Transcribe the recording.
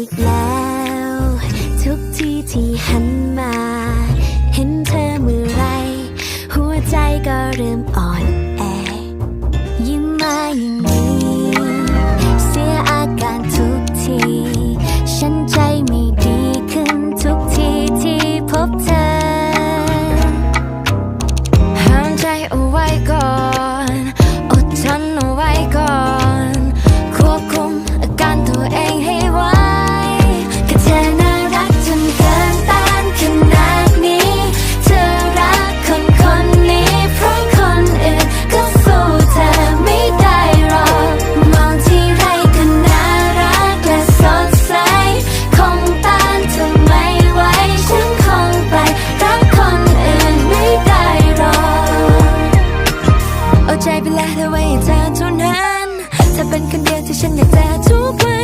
อีกแล้ว ทุกที่ที่หันมา เห็นเธอเมื่อไร หัวใจก็เริ่มอ่อน ใจไปแล้วแต่ว่าอย่าเธอเท่านั้นเธอเป็นคนเดียวที่ฉันอยากเจอทุกวัน